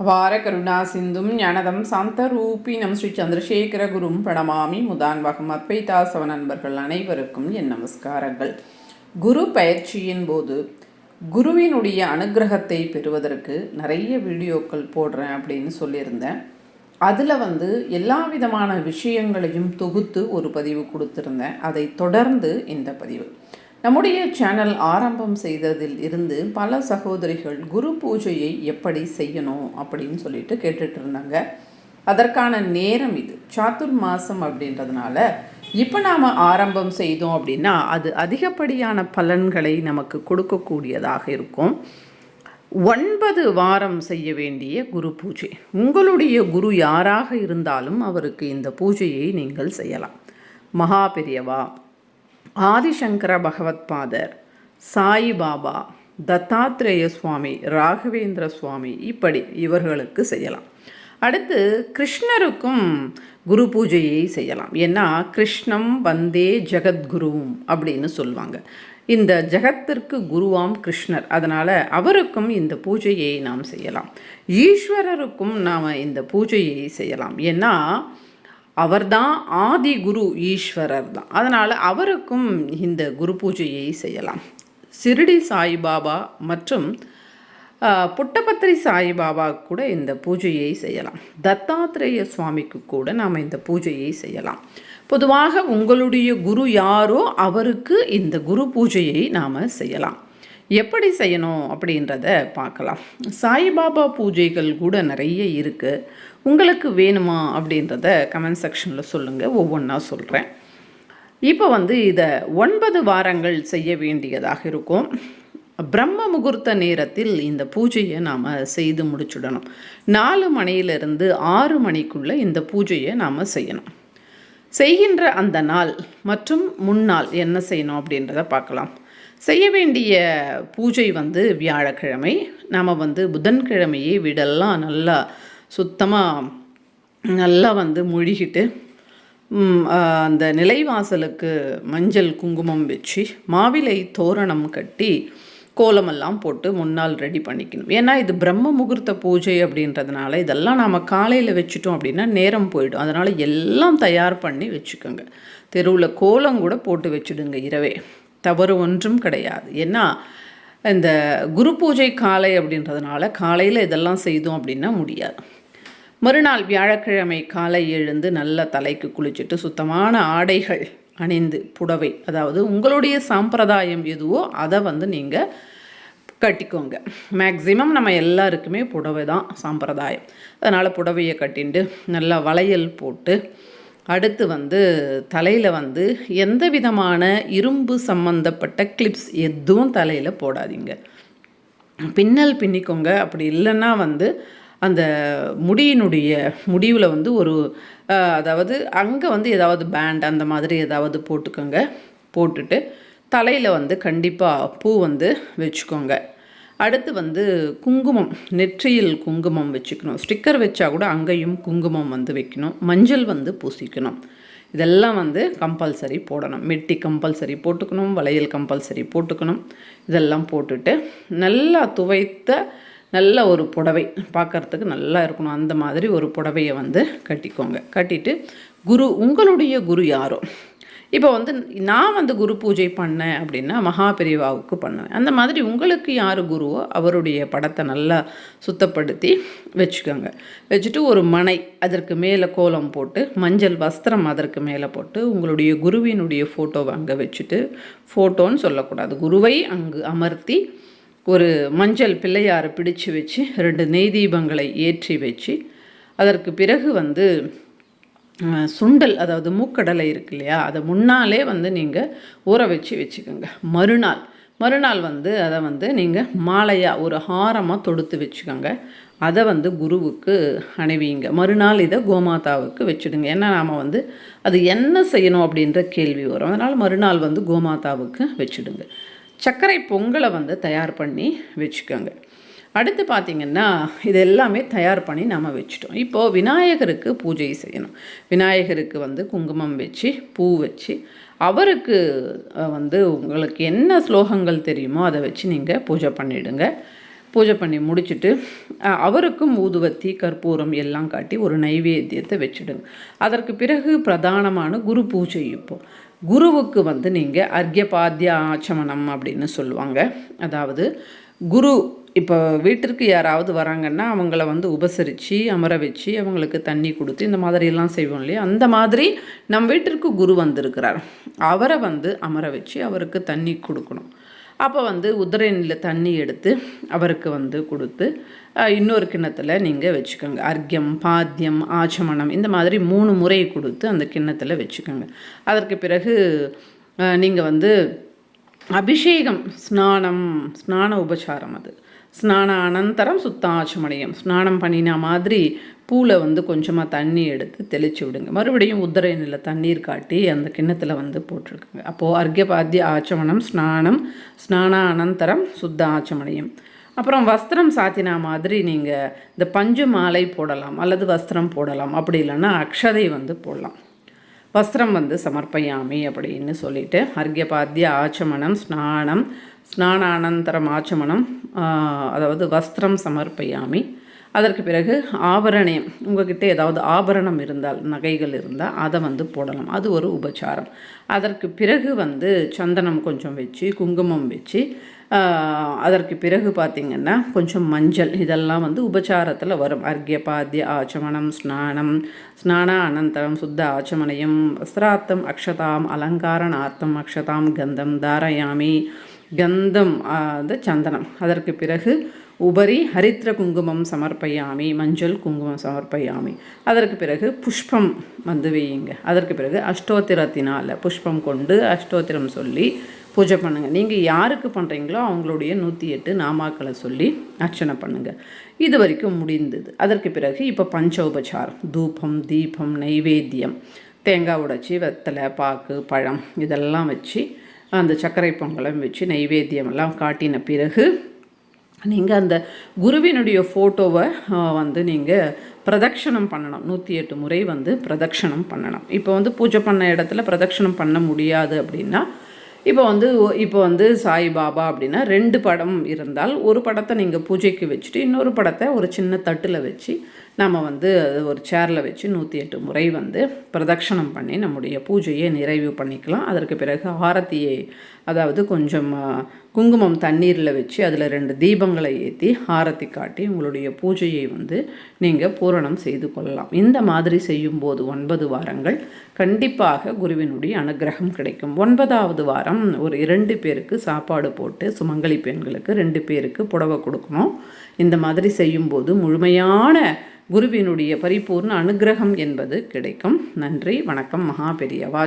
அபார கருணா சிந்தும் ஞானதம் சாந்தரூபினம் ஸ்ரீ சந்திரசேகர குரும் பிரணமாமி முதான்வகம் அத்வைதாசவ நண்பர்கள் அனைவருக்கும் என் நமஸ்காரங்கள். குரு பயிற்சியின் போது குருவினுடைய அனுகிரகத்தை பெறுவதற்கு நிறைய வீடியோக்கள் போடுறேன் அப்படின்னு சொல்லியிருந்தேன். அதில் வந்து எல்லா விதமான விஷயங்களையும் தொகுத்து ஒரு பதிவு கொடுத்துருந்தேன். அதை தொடர்ந்து இந்த பதிவு. நம்முடைய சேனல் ஆரம்பம் செய்ததில் இருந்து பல சகோதரிகள் குரு பூஜையை எப்படி செய்யணும் அப்படின்னு சொல்லிட்டு கேட்டுட்டு இருந்தாங்க. அதற்கான நேரம் இது. சாத்துர் மாதம் அப்படின்றதுனால இப்போ நாம் ஆரம்பம் செய்தோம் அப்படின்னா அது அதிகப்படியான பலன்களை நமக்கு கொடுக்கக்கூடியதாக இருக்கும். ஒன்பது வாரம் செய்ய வேண்டிய குரு பூஜை. உங்களுடைய குரு யாராக இருந்தாலும் அவருக்கு இந்த பூஜையை நீங்கள் செய்யலாம். மகா பெரியவா ஆதிசங்கர பகவத்பாதர் சாயிபாபா தத்தாத்ரேய சுவாமி ராகவேந்திர சுவாமி இப்படி இவர்களுக்கு செய்யலாம். அடுத்து கிருஷ்ணருக்கும் குரு பூஜையை செய்யலாம். ஏன்னா கிருஷ்ணம் வந்தே ஜெகத்குருவும் அப்படின்னு சொல்லுவாங்க. இந்த ஜெகத்திற்கு குருவாம் கிருஷ்ணர். அதனால் அவருக்கும் இந்த பூஜையை நாம் செய்யலாம். ஈஸ்வரருக்கும் நாம் இந்த பூஜையை செய்யலாம். ஏன்னா அவர்தான் ஆதி குரு ஈஸ்வரர் தான். அதனால் அவருக்கும் இந்த குரு பூஜையை செய்யலாம். சிறுடி சாய்பாபா மற்றும் புட்டபத்திரி சாய்பாபா கூட இந்த பூஜையை செய்யலாம். தத்தாத்திரேய சுவாமிக்கு கூட நாம் இந்த பூஜையை செய்யலாம். பொதுவாக உங்களுடைய குரு யாரோ அவருக்கு இந்த குரு பூஜையை நாம் செய்யலாம். எப்படி செய்யணும் அப்படின்றத பார்க்கலாம். சாய்பாபா பூஜைகள் கூட நிறைய இருக்குது உங்களுக்கு வேணுமா அப்படின்றத கமெண்ட் செக்ஷனில் சொல்லுங்கள் ஒவ்வொன்றா சொல்கிறேன் இப்போ வந்து இதை ஒன்பது வாரங்கள் செய்ய வேண்டியதாக இருக்கும். பிரம்ம முகூர்த்த நேரத்தில் இந்த பூஜையை நாம் செய்து முடிச்சுடணும். நாலு மணியிலிருந்து ஆறு மணிக்குள்ளே இந்த பூஜையை நாம் செய்யணும். செய்கின்ற அந்த நாள் மற்றும் முன்னாள் என்ன செய்யணும் அப்படின்றத பார்க்கலாம். செய்ய வேண்டிய பூஜை வந்து வியாழக்கிழமை. நாம் வந்து புதன்கிழமையே வீடெல்லாம் நல்லா சுத்தமாக நல்லா வந்து மொழிகிட்டு அந்த நிலைவாசலுக்கு மஞ்சள் குங்குமம் வச்சு மாவிலை தோரணம் கட்டி கோலமெல்லாம் போட்டு முன்னால் ரெடி பண்ணிக்கணும். ஏன்னா இது பிரம்ம முகூர்த்த பூஜை அப்படின்றதுனால இதெல்லாம் நாம் காலையில் வச்சுட்டோம் அப்படின்னா நேரம் போயிடும். அதனால் எல்லாம் தயார் பண்ணி வச்சுக்கோங்க. தெருவில் கோலம் கூட போட்டு வச்சுடுங்க இரவே. தவறு ஒன்றும் கிடையாது. ஏன்னா இந்த குரு பூஜை காலை அப்படின்றதுனால காலையில் இதெல்லாம் செய்தோம் அப்படின்னா முடியாது. மறுநாள் வியாழக்கிழமை காலை எழுந்து நல்ல தலைக்கு குளிச்சுட்டு சுத்தமான ஆடைகள் அணிந்து புடவை அதாவது உங்களுடைய சாம்பிரதாயம் எதுவோ அதை வந்து நீங்கள் கட்டிக்கோங்க. மேக்ஸிமம் நம்ம எல்லாருக்குமே புடவை தான் சாம்பிரதாயம். அதனால் புடவையை கட்டிண்டு நல்லா வளையல் போட்டு அடுத்து வந்து தலையில் வந்து எந்த விதமான இரும்பு சம்மந்தப்பட்ட கிளிப்ஸ் எதுவும் தலையில் போடாதீங்க. பின்னல் பின்னிக்கோங்க. அப்படி இல்லைன்னா வந்து அந்த முடியினுடைய முடிவில் வந்து ஒரு அதாவது அங்கே வந்து ஏதாவது பேண்ட் அந்த மாதிரி ஏதாவது போட்டுக்கோங்க. போட்டுட்டு தலையில் வந்து கண்டிப்பாக பூ வந்து வச்சுக்கோங்க. அடுத்து வந்து குங்குமம் நெற்றியில் குங்குமம் வச்சுக்கணும். ஸ்டிக்கர் வச்சா கூட அங்கேயும் குங்குமம் வந்து வைக்கணும். மஞ்சள் வந்து பூசிக்கணும். இதெல்லாம் வந்து கம்பல்சரி போடணும். மெட்டி கம்பல்சரி போட்டுக்கணும் வளையல் கம்பல்சரி போட்டுக்கணும். இதெல்லாம் போட்டுட்டு நல்லா துவைத்த நல்ல ஒரு புடவை பார்க்குறதுக்கு நல்லா இருக்கணும். அந்த மாதிரி ஒரு புடவையை வந்து கட்டிக்கோங்க. கட்டிட்டு குரு உங்களுடைய குரு யாரோ? இப்போ வந்து நான் வந்து குரு பூஜை பண்ணேன் அப்படின்னா மகாபெரிவாவுக்கு பண்ணுவேன். அந்த மாதிரி உங்களுக்கு யார் குருவோ அவருடைய படத்தை நல்லா சுத்தப்படுத்தி வச்சுக்கோங்க. வச்சுட்டு ஒரு மனை அதற்கு மேலே கோலம் போட்டு மஞ்சள் வஸ்திரம் அதற்கு மேலே போட்டு உங்களுடைய குருவினுடைய ஃபோட்டோவை அங்கே வச்சுட்டு ஃபோட்டோன்னு சொல்லக்கூடாது. குருவை அங்கு அமர்த்தி ஒரு மஞ்சள் பிள்ளையாரை பிடிச்சு வச்சு ரெண்டு நெய் தீபங்களை ஏற்றி வச்சு அதற்கு பிறகு வந்து சுண்டல் அதாவது மூக்கடலை இருக்கு இல்லையா? அதை முன்னாலே வந்து நீங்கள் ஊற வச்சு வச்சுக்கோங்க. மறுநாள் மறுநாள் வந்து அதை வந்து நீங்கள் மாலையாக ஒரு ஹாரமாக தொடுத்து வச்சுக்கோங்க. அதை வந்து குருவுக்கு அணிவிங்க. மறுநாள் இதை கோமாதாவுக்கு வச்சுடுங்க. ஏன்னா நாம் வந்து அது என்ன செய்யணும் அப்படின்ற கேள்வி வரும். அதனால் மறுநாள் வந்து கோமாதாவுக்கு வச்சுடுங்க. சர்க்கரை பொங்கலை வந்து தயார் பண்ணி வச்சுக்கோங்க. அடுத்து பார்த்திங்கன்னா இது எல்லாமே தயார் பண்ணி நம்ம வச்சுட்டோம். இப்போது விநாயகருக்கு பூஜை செய்யணும். விநாயகருக்கு வந்து குங்குமம் வச்சு பூ வச்சு அவருக்கு வந்து உங்களுக்கு என்ன ஸ்லோகங்கள் தெரியுமோ அதை வச்சு நீங்கள் பூஜை பண்ணிவிடுங்க பூஜை பண்ணி முடிச்சுட்டு அவருக்கும் ஊதுவத்தி கற்பூரம் எல்லாம் காட்டி ஒரு நைவேத்தியத்தை வச்சுடுங்க. அதற்கு பிறகு பிரதானமான குரு பூஜை இப்போ. குருவுக்கு வந்து நீங்கள் அர்க்யபாத்திய ஆச்சமனம் அப்படின்னு சொல்லுவாங்க. அதாவது குரு இப்போ வீட்டிற்கு யாராவது வராங்கன்னா அவங்கள வந்து உபசரித்து அமர வச்சு அவங்களுக்கு தண்ணி கொடுத்து இந்த மாதிரிலாம் செய்வோம் இல்லையா? அந்த மாதிரி நம் வீட்டிற்கு குரு வந்திருக்கிறார். அவரை வந்து அமர வச்சு அவருக்கு தண்ணி கொடுக்கணும். அப்போ வந்து உதிரையில் தண்ணி எடுத்து அவருக்கு வந்து கொடுத்து இன்னொரு கிண்ணத்தில் நீங்கள் வச்சுக்கோங்க. அர்க்கியம் பாத்தியம் ஆச்சமணம் இந்த மாதிரி மூணு முறை கொடுத்து அந்த கிண்ணத்தில் வச்சுக்கோங்க. அதற்கு பிறகு நீங்கள் வந்து அபிஷேகம் ஸ்நானம் ஸ்நான உபச்சாரம் அது. ஸ்நான அனந்தரம் சுத்தாச்சமணியம். ஸ்நானம் பண்ணின மாதிரி பூவில் வந்து கொஞ்சமாக தண்ணி எடுத்து தெளித்து விடுங்க. மறுபடியும் உத்தரையனில் தண்ணீர் காட்டி அந்த கிண்ணத்தில் வந்து போட்டிருக்குங்க. அப்போது அர்க்கபாத்திய ஆச்சமனம் ஸ்நானம் ஸ்நான அனந்தரம் சுத்த ஆச்சமணியம் அப்புறம் வஸ்திரம் சாத்தினா மாதிரி நீங்கள் இந்த பஞ்சு மாலை போடலாம் அல்லது வஸ்திரம் போடலாம். அப்படி இல்லைன்னா அக்ஷதை வந்து போடலாம். வஸ்திரம் வந்து சமர்ப்பயாமி அப்படின்னு சொல்லிட்டு அர்க்கபாத்திய ஆச்சமனம் ஸ்நானம் ஸ்நானானந்தரம் ஆச்சமனம் அதாவது வஸ்திரம் சமர்ப்பயாமி அதற்கு பிறகு ஆபரணம் உங்ககிட்ட ஏதாவது ஆபரணம் இருந்தால் நகைகள் இருந்தால் அதை வந்து போடலாம். அது ஒரு உபச்சாரம். அதற்கு பிறகு வந்து சந்தனம் கொஞ்சம் வச்சு குங்குமம் வச்சு அதற்கு பிறகு பார்த்திங்கன்னா கொஞ்சம் மஞ்சள் இதெல்லாம் வந்து உபச்சாரத்தில் வரும். அர்க்யபாத்திய ஆச்சமனம் ஸ்நானம் ஸ்நான அனந்தரம் சுத்த ஆச்சமனையும் வஸ்திரார்த்தம் அக்ஷதாம் அலங்காரணார்த்தம் அக்ஷதாம் கந்தம் தாரயாமி கந்தம் அது சந்தனம். அதற்கு பிறகு உபரி ஹரித்ர குங்குமம் சமர்ப்பயாமி மஞ்சள் குங்குமம் சமர்ப்பயாமி. அதற்கு பிறகு புஷ்பம் வந்து வையுங்க. அதற்கு பிறகு அஷ்டோத்திரத்தினால் புஷ்பம் கொண்டு அஷ்டோத்திரம் சொல்லி பூஜை பண்ணுங்கள் நீங்கள் யாருக்கு பண்ணுறீங்களோ அவங்களுடைய நூற்றி எட்டு நாமாக்களை சொல்லி அர்ச்சனை பண்ணுங்கள் இது வரைக்கும் முடிந்தது. அதற்கு பிறகு இப்போ பஞ்சோபச்சாரம். தூபம் தீபம் நைவேத்தியம் தேங்காய் உடைச்சி வெத்தலை பாக்கு பழம் இதெல்லாம் வச்சு அந்த சர்க்கரை பொங்கலம் வச்சு நைவேத்தியமெல்லாம் காட்டின பிறகு நீங்கள் அந்த குருவினுடைய ஃபோட்டோவை வந்து நீங்கள் பிரதட்சணம் பண்ணணும். நூற்றி எட்டு முறை வந்து பிரதட்சணம் பண்ணணும். இப்போ வந்து பூஜை பண்ண இடத்துல பிரதட்சணம் பண்ண முடியாது அப்படின்னா இப்போ வந்து இப்போ வந்து சாய்பாபா அப்படின்னா ரெண்டு படம் இருந்தால் ஒரு படத்தை நீங்கள் பூஜைக்கு வச்சுட்டு இன்னொரு படத்தை ஒரு சின்ன தட்டில் வச்சு நம்ம வந்து அது ஒரு சேரில் வச்சு நூற்றி எட்டு முறை வந்து பிரதட்சணம் பண்ணி நம்முடைய பூஜையை நிறைவு பண்ணிக்கலாம். அதற்கு பிறகு ஆரத்தியை அதாவது கொஞ்சம் குங்குமம் தண்ணீரில் வச்சு அதில் ரெண்டு தீபங்களை ஏற்றி ஆரத்தி காட்டி உங்களுடைய பூஜையை வந்து நீங்கள் பூரணம் செய்து கொள்ளலாம். இந்த மாதிரி செய்யும்போது ஒன்பது வாரங்கள் கண்டிப்பாக குருவினுடைய அனுகிரகம் கிடைக்கும். ஒன்பதாவது வாரம் ஒரு இரண்டு பேருக்கு சாப்பாடு போட்டு சுமங்கலி பெண்களுக்கு ரெண்டு பேருக்கு புடவை கொடுக்கணும். இந்த மாதிரி செய்யும்போது முழுமையான குருவினுடைய பரிபூர்ண அனுகிரகம் என்பது கிடைக்கும். நன்றி வணக்கம் மகா பெரியவா